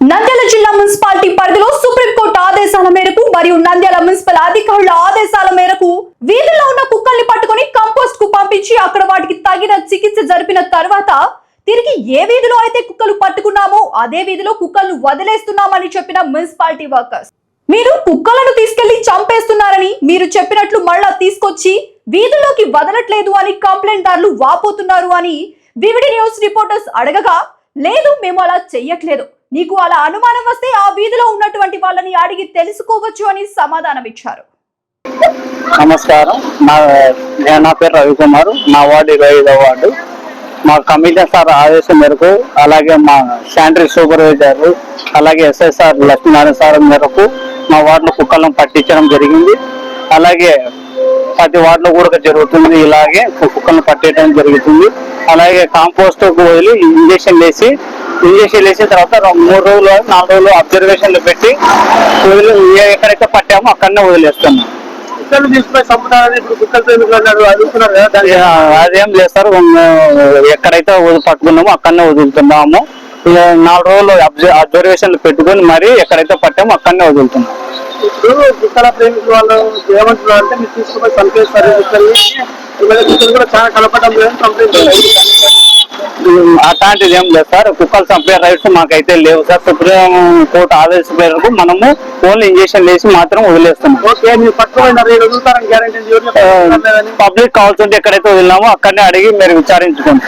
నంద్యాల జిల్లా మున్సిపాలిటీ పరిధిలో సుప్రీంకోర్టు ఆదేశాల మేరకు మరియు నంద్యాల మున్సిపల్ అధికారుల ఆదేశాల మేరకు వీధుల్లో ఉన్న కుక్కల్ని పట్టుకొని కంపోస్ట్కు పంపించి అక్కడ వాటికి తగిన చికిత్స జరిపిన తర్వాత తిరిగి ఏ వీధిలో అయితే కుక్కలు పట్టుకున్నామో అదే వీధిలో కుక్కలను వదిలేస్తున్నామని చెప్పిన మున్సిపాలిటీ వర్కర్స్. మీరు కుక్కలను తీసుకెళ్ళి చంపేస్తున్నారని మీరు చెప్పినట్లు మళ్ళా తీసుకొచ్చి వీధుల్లోకి వదలట్లేదు అని కంప్లైంట్ దారులు వాపోతున్నారు అని వివిడి న్యూస్ రిపోర్టర్స్ అడగగా లేదు మేము అలా చెయ్యట్లేదు. నీకు అలా అనుమానం వస్తే ఆ వీధిలో ఉన్నటువంటి వాళ్ళని అడిగి తెలుసుకోవచ్చు అని సమాధానం ఇచ్చారు. నమస్కారం. నా నా పేరు రవికుమార్. నా వార్డు ఇరవై ఐదో వార్డు. మా కమిషనర్ సార్ ఆదేశం మేరకు అలాగే మా శానిటరీ సూపర్వైజర్ అలాగే ఎస్ఎస్ఆర్ లక్ష్మీనారాయణ సార్ మేరకు మా వార్డులో కుక్కలను పట్టించడం జరిగింది. అలాగే ప్రతి వార్డులో కూడా జరుగుతుంది. ఇలాగే కుక్కలను పట్టేయడం జరుగుతుంది. అలాగే కాంపోస్ట్ వదిలి ఇంజక్షన్ వేసి ఇంజక్షన్ వేసిన తర్వాత మూడు రోజులు నాలుగు రోజులు అబ్జర్వేషన్లు పెట్టి వదిలి ఎక్కడైతే పట్టామో అక్కడనే వదిలేస్తున్నాం. కుక్కలు ఇప్పుడు అడుగుతున్నారు కదా ఇక అదేం లేదు సార్ ఎక్కడైతే వదిలి పట్టుకున్నామో అక్కడనే వదులుతున్నాము. నాలుగు రోజులు అబ్జ- అబ్జర్వేషన్లు పెట్టుకొని మరి ఎక్కడైతే పట్టామో అక్కడనే వదులుతున్నాం. ఇప్పుడు కుక్కల ప్రేమికులు వాళ్ళు ఏమంటున్నారు అంటే మీరు తీసుకుపోయి చంపేస్తారు కుక్కల్ని ఇవాళ కుక్కలు కూడా చాలా కలపడం లేదని కంప్లైంట్ అట్లాంటిది ఏం లేదు సార్. కుక్కలు చంపే రైట్స్ మాకైతే లేవు సార్. సుప్రీం కోర్టు ఆదేశం మేరకు మనము ఓన్లీ ఇంజక్షన్ వేసి మాత్రం వదిలేస్తున్నాం. పబ్లిక్ కావాల్సి ఉంటే ఎక్కడైతే వదిలినామో అక్కడనే అడిగి మీరు విచారించుకోండి.